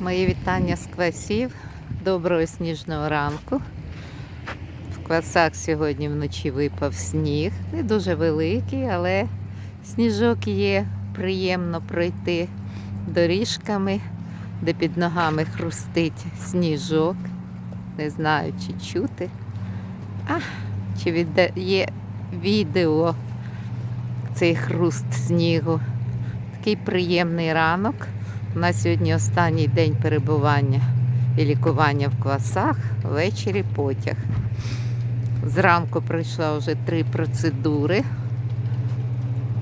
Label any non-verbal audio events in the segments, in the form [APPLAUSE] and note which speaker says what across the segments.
Speaker 1: Мої вітання з квасів. Доброго сніжного ранку. В квасах сьогодні вночі випав сніг. Не дуже великий, але сніжок є. Приємно пройти доріжками, де під ногами хрустить сніжок. Не знаю, чи чути. А, чи віддає відео цей хруст снігу. Такий приємний ранок. У нас сьогодні останній день перебування і лікування в квасах, ввечері потяг. Зранку пройшла вже три процедури.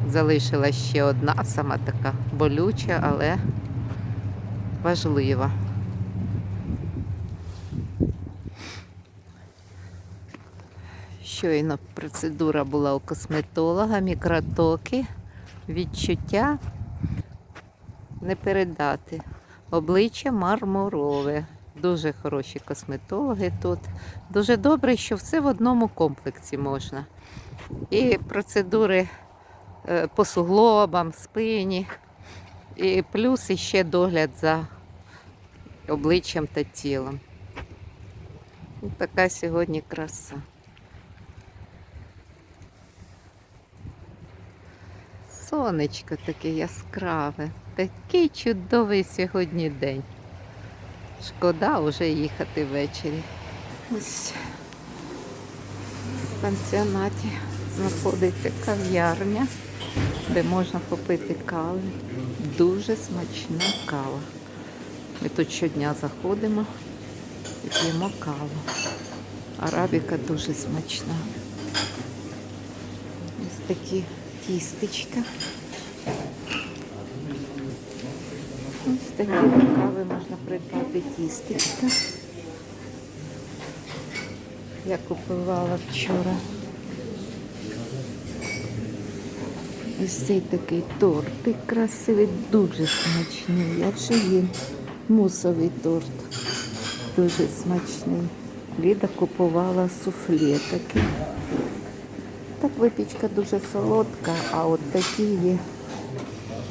Speaker 1: Залишила ще одна, сама така болюча, але важлива. Щойно процедура була у косметолога, мікротоки, відчуття не передати. Обличчя мармурове. Дуже хороші косметологи тут. Дуже добре, що все в одному комплексі можна. І процедури е, по суглобам, спині, і плюс іще догляд за обличчям та тілом. Така сьогодні краса. Сонечко таке яскраве. Такий чудовий сьогодні день. Шкода вже їхати ввечері. Ось в пансіонаті знаходиться кав'ярня, де можна попити кави. Дуже смачна кава. Ми тут щодня заходимо і п'ємо каву. Арабіка дуже смачна. Ось такі тістечка. Ось такі до кави можна придбати тістечка. Я купувала вчора. Ось цей такий тортик красивий, дуже смачний. Як же він? Мусовий торт. Дуже смачний. Ліда купувала суфле таке. Так випічка дуже солодка, а от такі є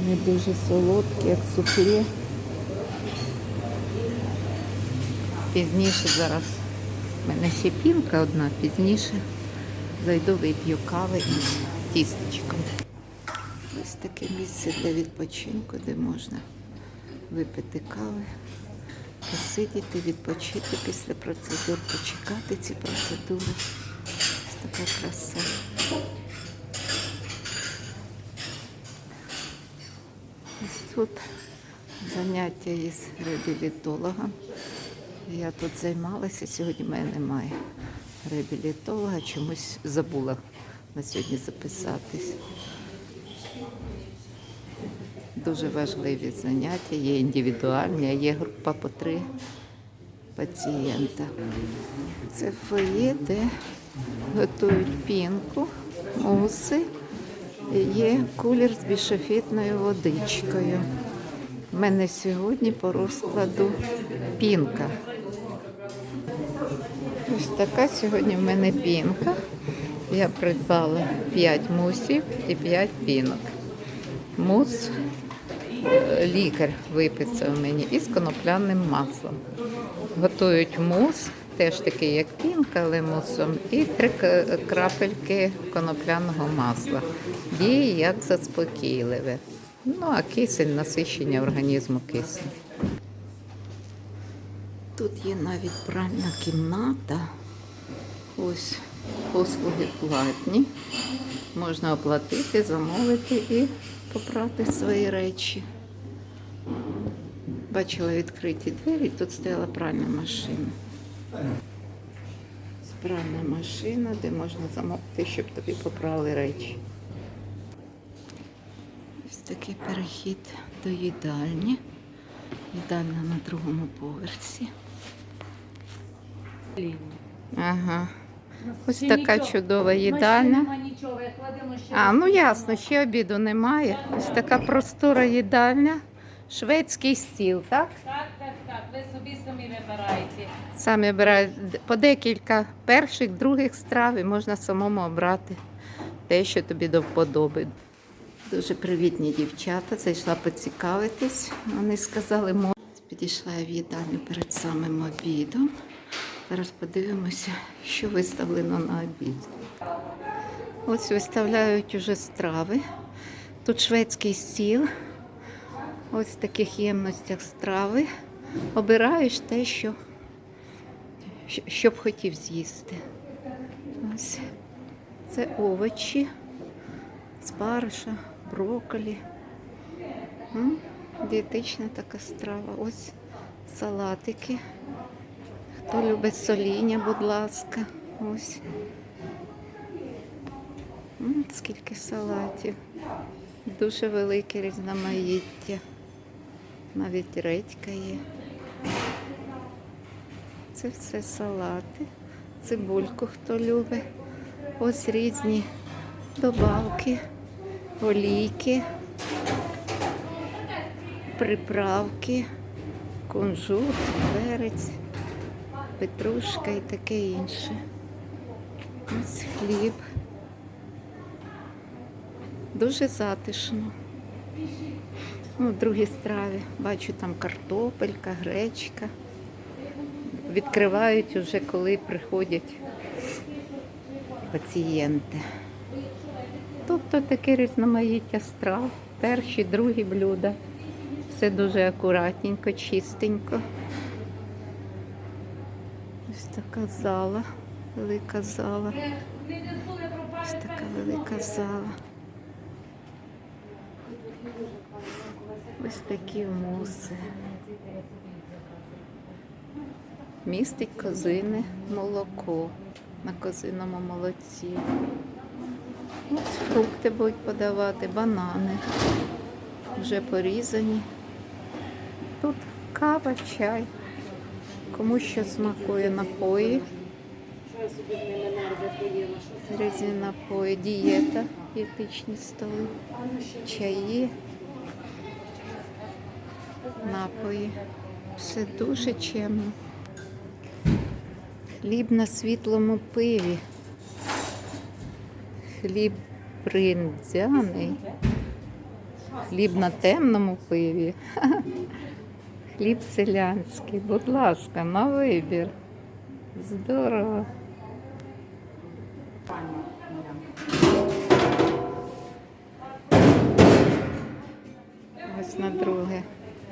Speaker 1: не дуже солодкі, як суфле. Пізніше зараз в мене ще пінка одна, пізніше зайду вип'ю кави із тістечком. Ось таке місце для відпочинку, де можна випити кави, посидіти, відпочити після процедур, почекати ці процедури. Ось така краса. Ось тут заняття із реабілітологом. Я тут займалася, сьогодні в мене немає реабілітолога, чомусь забула на сьогодні записатись. Дуже важливі заняття, є індивідуальні, є група по три пацієнта. Це фоє, де готують пінку, муси. Є кулер з бішофітною водичкою. У мене сьогодні по розкладу пінка. Ось така сьогодні в мене пінка. Я придбала 5 мусів і 5 пінок. Мус е, лікар виписав мені із конопляним маслом. Готують мус, теж такий, як пінка, але мусом, і три крапельки конопляного масла. Діє як заспокійливе. Ну, а кисень, насищення організму киснем. Тут є навіть пральна кімната. Ось послуги платні. Можна оплатити, замовити і попрати свої речі. Бачила відкриті двері, тут стояла пральна машина. Пральна машина, де можна замовити, щоб тобі попрали речі. Ось такий перехід до їдальні. Їдальня на другому поверсі. Ага. Ось така чудова їдальня. А, ну ясно, ще обіду немає. Ось така простора їдальня. Шведський стіл, так?
Speaker 2: Так, так, так. Ви собі самі вибираєте.
Speaker 1: Самі обирають по декілька перших, других страв і можна самому обрати те, що тобі до вподоби. Дуже привітні дівчата. Зайшла поцікавитись. Вони сказали, можна Підійшла я в їдальню перед самим обідом. Зараз подивимося, що виставлено на обід. Ось виставляють уже страви. Тут шведський стіл. Ось в таких ємностях страви. Обираєш те, що, що б хотів з'їсти. Ось це овочі, спариша, брокколі. Дієтична така страва. Ось салатики. Хто любить соління, будь ласка. Ось. Скільки салатів. Дуже велике різноманіття. Навіть редька є. Це все салати. Цибульку хто любить. Ось різні добавки, олійки, приправки, кунжут, перець, петрушка і таке інше. Ось хліб. Дуже затишно. Ну, в другій страві бачу там картопелька, гречка. Відкривають уже, коли приходять пацієнти. Тобто таке різноманіття страв, перші, другі блюда. Все дуже акуратненько, чистенько. Така зала, велика зала. Ось така велика зала. Ось такі муси. Містить козине молоко на козиному молоці. Ось фрукти будуть подавати, банани вже порізані. Тут кава, чай. Кому що смакує напої. Різні напої, дієта, дієтичні столи, чаї, напої. Все дуже чемно. Хліб на світлому пиві. Хліб бриндзяний. Хліб на темному пиві. [LAUGHS] Хліб селянський. Будь ласка, на вибір. Здорово. Ось на друге.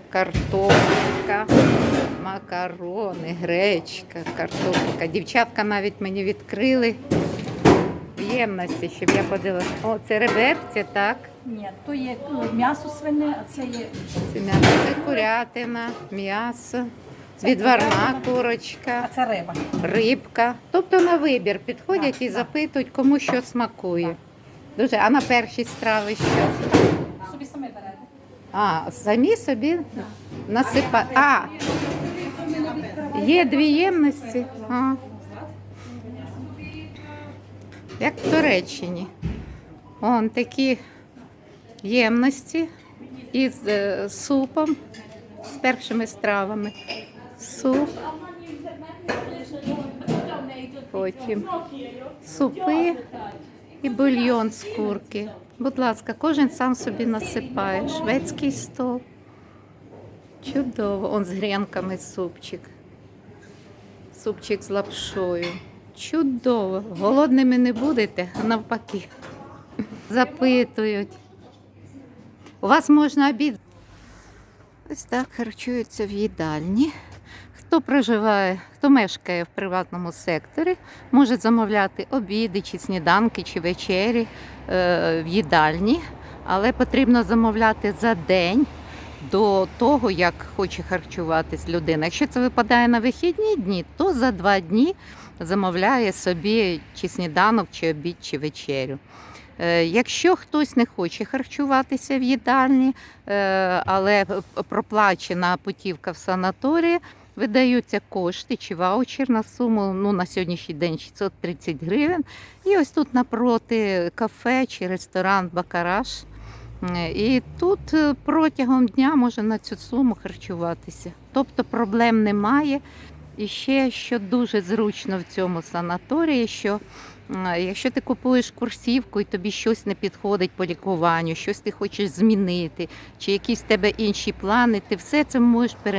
Speaker 1: Картопелька, макарони, гречка, картопелька. Дівчатка навіть мені відкрили ємності, щоб я подивилася. О, це реберці, так?
Speaker 3: Ні, то є е, м'ясо свине, а це є
Speaker 1: Це м'ясо, це курятина, м'ясо, відварна курочка,
Speaker 3: а це риба.
Speaker 1: рибка. Тобто на вибір підходять
Speaker 3: Так,
Speaker 1: і
Speaker 3: так.
Speaker 1: запитують, кому що смакує. Дуже. А на першій страви що?
Speaker 3: Собі самі берете.
Speaker 1: А, самі собі насипають. А, є дві ємності. А. Як в Туреччині. Он такі ємності із е, супом, з першими стравами. Суп. Потім супи і бульйон з курки. Будь ласка, кожен сам собі насипає. Шведський стол. Чудово. Он з гренками супчик. Супчик з лапшою. Чудово. Голодними не будете, а навпаки. Запитують. У вас можна обід. Ось так харчуються в їдальні. Хто проживає, хто мешкає в приватному секторі, може замовляти обіди, чи сніданки, чи вечері е, в їдальні, але потрібно замовляти за день до того, як хоче харчуватись людина. Якщо це випадає на вихідні дні, то за два дні замовляє собі чи сніданок, чи обід, чи вечерю. Е, Якщо хтось не хоче харчуватися в їдальні, е, але проплачена путівка в санаторії, видаються кошти чи ваучер на суму ну, на сьогоднішній день 630 гривень. І ось тут напроти кафе чи ресторан Бакараш. Е, І тут протягом дня можна на цю суму харчуватися. Тобто проблем немає. І ще що дуже зручно в цьому санаторії, що якщо ти купуєш курсівку і тобі щось не підходить по лікуванню, щось ти хочеш змінити, чи якісь в тебе інші плани, ти все це можеш перенести.